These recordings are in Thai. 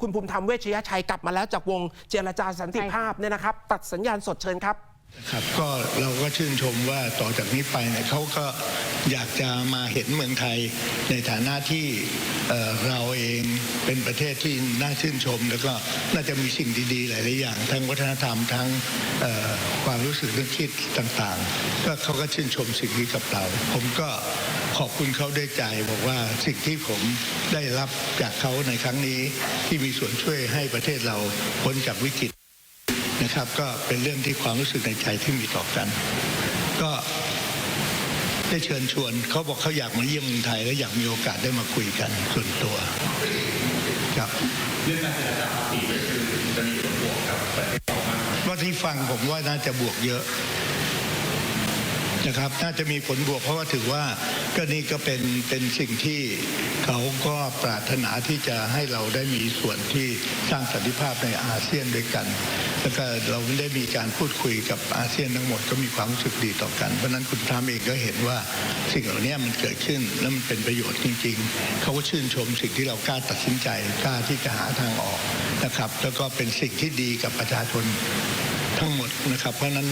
คุณภูมิธรรมเวชยชัยกลับมาแล้วจากวงเจรจาสันติภาพเนี่ยนะครับ ตัดสัญญาณสดเชิญครับครับก็เราก็ชื่นชมว่าต่อจากนี้ไปเนี่ยเขาก็อยากจะมาเห็นเมืองไทยในฐานะที่เอ่อเราเองเป็นประเทศที่น่าชื่นชม แล้วก็น่าจะมีสิ่งดีๆ หลายๆอย่าง ทั้งวัฒนธรรมทั้งความรู้สึกนึกคิดต่างๆ ก็เขาก็ชื่นชมสิ่งนี้กับเรา ผมก็ ขอบคุณเขาด้วยใจบอกว่าสิ่งที่ผมได้รับจากเขาในครั้งนี้ที่มีส่วนช่วยให้ประเทศเราพ้นจากวิกฤตนะครับ ก็เป็นเรื่องที่ความรู้สึกในใจที่มีต่อกัน ก็ได้เชิญชวนเขาบอกเขาอยากมาเยี่ยมเมืองไทย และอยากมีโอกาสได้มาคุยกันส่วนตัวครับเรื่องการเจรจาภาษีก็คือจะมีผลบวกกับประเทศเรามากว่าที่ฟังผมว่าน่าจะบวกเยอะ นะครับน่าจะมีผลบวกเพราะว่าถือว่าก็นี่ก็เป็นเป็นสิ่งที่เขาก็ปรารถนาที่จะให้เราได้มีส่วนที่สร้างสันติภาพในอาเซียนด้วยกัน แล้วก็เราได้มีการพูดคุยกับอาเซียนทั้งหมดก็มีความรู้สึกดีต่อกัน เพราะนั้นคุณทรัมป์เองก็เห็นว่าสิ่งเหล่านี้มันเกิดขึ้นแล้วมันเป็นประโยชน์จริง ๆ เขาก็ชื่นชมสิ่งที่เรากล้าตัดสินใจกล้าที่จะหาทางออกนะครับ แล้วก็เป็นสิ่งที่ดีกับประชาชนทั้งหมดนะครับ เพราะนั้น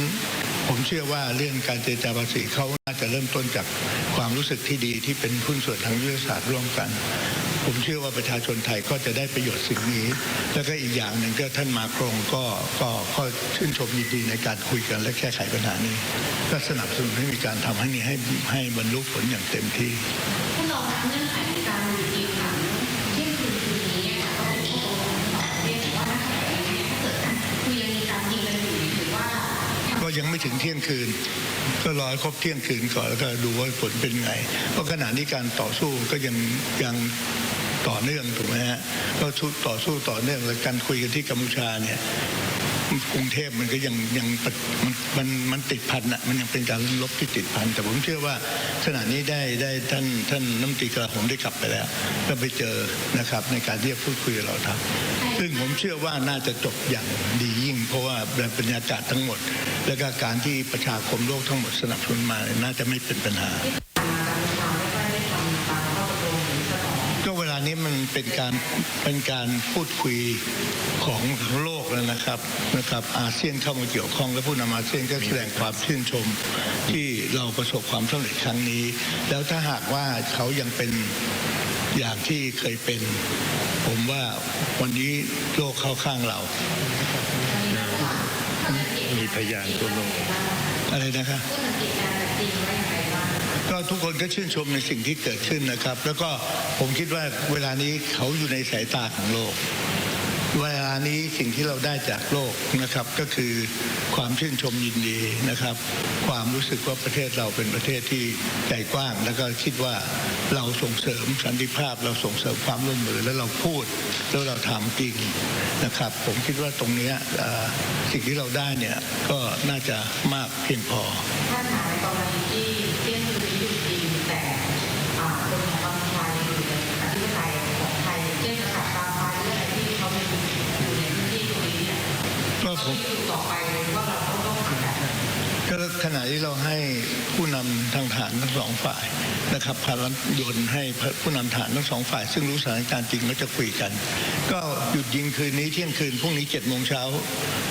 ผมเชื่อว่าเรื่องการเจรจาภาษีเขาน่าจะเริ่มต้นจากความรู้สึกที่ดีที่เป็นหุ้นส่วนทางยุทธศาสตร์ร่วมกัน ผมเชื่อว่าประชาชนไทยก็จะได้ประโยชน์สิ่งนี้ แล้วก็อีกอย่างหนึ่งก็ท่านมาครงก็ก็ก็ชื่นชมยินดีในการคุยกันและแก้ไขปัญหานี้ก็สนับสนุนให้มีการทำให้นี้ให้ให้บรรลุผลอย่างเต็มที่ ถึงเที่ยงคืน ก็รอครบเที่ยงคืนก่อนแล้วก็ดูว่าผลเป็นไง เพราะขณะนี้การต่อสู้ก็ยังยังต่อเนื่องถูกไหมฮะก็ชุดต่อสู้ต่อเนื่องแล้วการคุยกันที่กัมพูชาเนี่ยกรุงเทพมันก็ยังยังมันมันมันติดพันอะมันยังเป็นการลบที่ติดพันแต่ผมเชื่อว่าขณะนี้ได้ได้ท่านท่านน้ำตีกระผมได้กลับไปแล้ว ก็ไปเจอนะครับในการที่จะพูดคุยเราครับซึ่งผมเชื่อว่าน่าจะจบอย่างดียิ่งเพราะ ว่าบรรยากาศทั้งหมด และก็การที่ประชาคมโลกทั้งหมดสนับสนุนมาเนี่ยน่าจะไม่เป็นปัญหาก็เวลานี้มันเป็นการเป็นการพูดคุยของโลกแล้วนะครับนะครับ อาเซียนเข้ามาเกี่ยวข้องและผู้นำอาเซียนก็แสดงความชื่นชมที่เราประสบความสำเร็จครั้งนี้ แล้วถ้าหากว่าเขายังเป็นอย่างที่เคยเป็น ผมว่าวันนี้โลกเข้าข้างเรา มีพยานทั่วโลกอะไรนะครับผู้สังเกตการณ์จากจีนว่าอย่างไรบ้างก็ทุกคนก็ชื่นชมในสิ่งที่เกิดขึ้นนะครับ แล้วก็ผมคิดว่าเวลานี้เขาอยู่ในสายตาของโลก เวลานี้สิ่งที่เราได้จากโลกนะครับก็คือความชื่นชมยินดีนะครับ ความรู้สึกว่าประเทศเราเป็นประเทศที่ใจกว้าง แล้วก็คิดว่าเราส่งเสริมสันติภาพ เราส่งเสริมความร่วมมือแล้วเราพูดแล้วเราทำจริงนะครับ ผมคิดว่าตรงนี้สิ่งที่เราได้เนี่ยก็น่าจะมากเพียงพอท่าถามในกรณีที่ ณะที่เราให้ผู้นำานทั้งสองฝ่ายนะครับพารัยนต์ให้ผู้นำฐานทั้งสองฝ่าย ซึ่งรู้สถานการณ์จริงก็จะคุยกัน ก็หยุดยิงคืนนี้เที่ยงคืนพรุ่งนี้เจ็ดโมงเช้า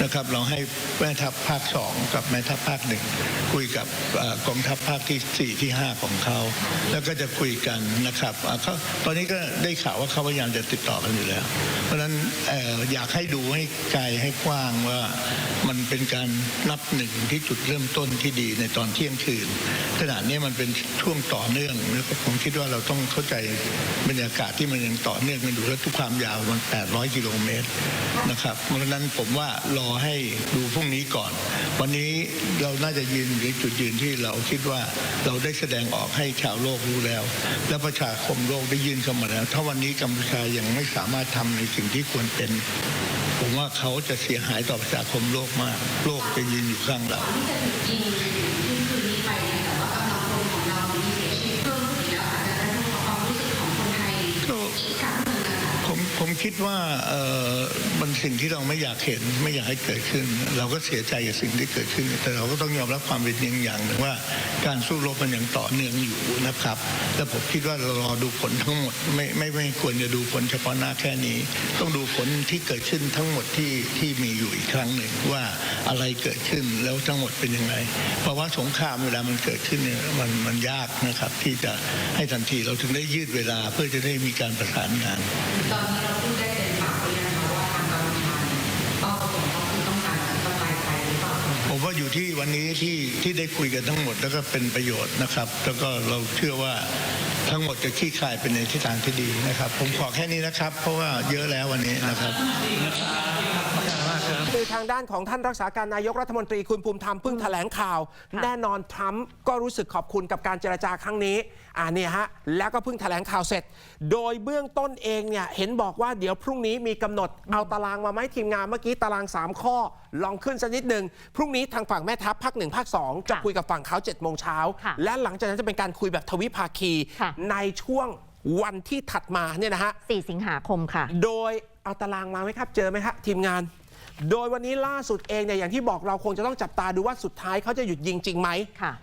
นะครับเราให้แม่ทัพภาคสองกับแม่ทัพภาคหนึ่งคุยกับกองทัพภาคที่สี่ที่ห้าของเขา แล้วก็จะคุยกันนะครับเขาตอนนี้ก็ได้ข่าวว่าเขาพยายามจะติดต่อกันอยู่แล้ว เพราะฉะนั้นเอ่ออยากให้ดูให้ไกลให้กว้างว่ามันเป็นการนับหนึ่งที่จุดเริ่มต้นที่ดีในตอนเที่ยงคืนขณะนี้มันเป็นช่วงต่อเนื่องแล้วก็ผมคิดว่าเราต้องเข้าใจบรรยากาศที่มันยังต่อเนื่องกันอยู่และทุกความยาวมัน 800 กิโลเมตรนะครับเพราะฉะนั้นผมว่ารอให้ดูพรุ่งนี้ก่อน วันนี้เราน่าจะยืนอยู่ในจุดยืนที่เราคิดว่าเราได้แสดงออกให้ชาวโลกรู้แล้ว และประชาคมโลกได้ยืนเข้ามาแล้ว ถ้าวันนี้กัมพูชายังไม่สามารถทำในสิ่งที่ควรเป็นผมว่าเขาจะเสียหายต่อประชาคมโลกมาก โลกจะยืนอยู่ข้างเรา ดว่ามันสิ่งที่เราไม่อยากเห็นไม่อยากให้เกิดขึ้น เราก็เสียใจกับสิ่งที่เกิดขึ้น แต่เราก็ต้องยอมรับความเป็นจริงอย่างหนึ่งว่า การสู้รบมันยังต่อเนื่องอยู่นะครับ และผมคิดว่าเรารอดูผลทั้งหมดไม่ไม่ไม่ควรจะดูผลเฉพาะหน้าแค่นี้ ต้องดูผลที่เกิดขึ้นทั้งหมดที่ที่มีอยู่อีกครั้งหนึ่งว่าอะไรเกิดขึ้นแล้วทั้งหมดเป็นยังไงเพราะว่าสงครามเวลามันเกิดขึ้นเนี่ยมันมันยากนะครับ ที่จะให้ทันทีเราถึงได้ยืดเวลาเพื่อจะได้มีการประสานงานตอนนี้เราพูดได้ อยู่ที่วันนี้ที่ที่ได้คุยกันทั้งหมดแล้วก็เป็นประโยชน์นะครับ แล้วก็เราเชื่อว่าทั้งหมดจะขี้คายเป็นในทิศทางที่ดีนะครับ ผมขอแค่นี้นะครับ เพราะว่าเยอะแล้ววันนี้นะครับ คือทางด้านของท่านรักษาการนายกรัฐมนตรีคุณภูมิธรรมเพิ่งแถลงข่าว แน่นอนทรัมป์ก็รู้สึกขอบคุณกับการเจรจาครั้งนี้อ่าเนี่ยฮะแล้วก็เพิ่งแถลงข่าวเสร็จ โดยเบื้องต้นเองเนี่ยเห็นบอกว่าเดี๋ยวพรุ่งนี้มีกำหนดเอาตารางมาไหมทีมงานเมื่อกี้ตาราง 3 ข้อ ลองขึ้นสักนิดหนึ่งพรุ่งนี้ทางฝั่งแม่ทัพภาคหนึ่งภาคสองจะค่ะคุยกับฝั่งเขา7จ็ดโมงเช้าค่ะและหลังจากนั้นจะเป็นการคุยแบบทวิภาคีค่ะในช่วงวันที่ถัดมาเนี่ยนะฮะ4สิงหาคมค่ะ โดยเอาตารางมาไหมครับ เจอไหมฮะทีมงาน โดยวันนี้ล่าสุดเองเนี่ยอย่างที่บอกเราคงจะต้องจับตาดูว่าสุดท้ายเขาจะหยุดยิงจริงไหมค่ะ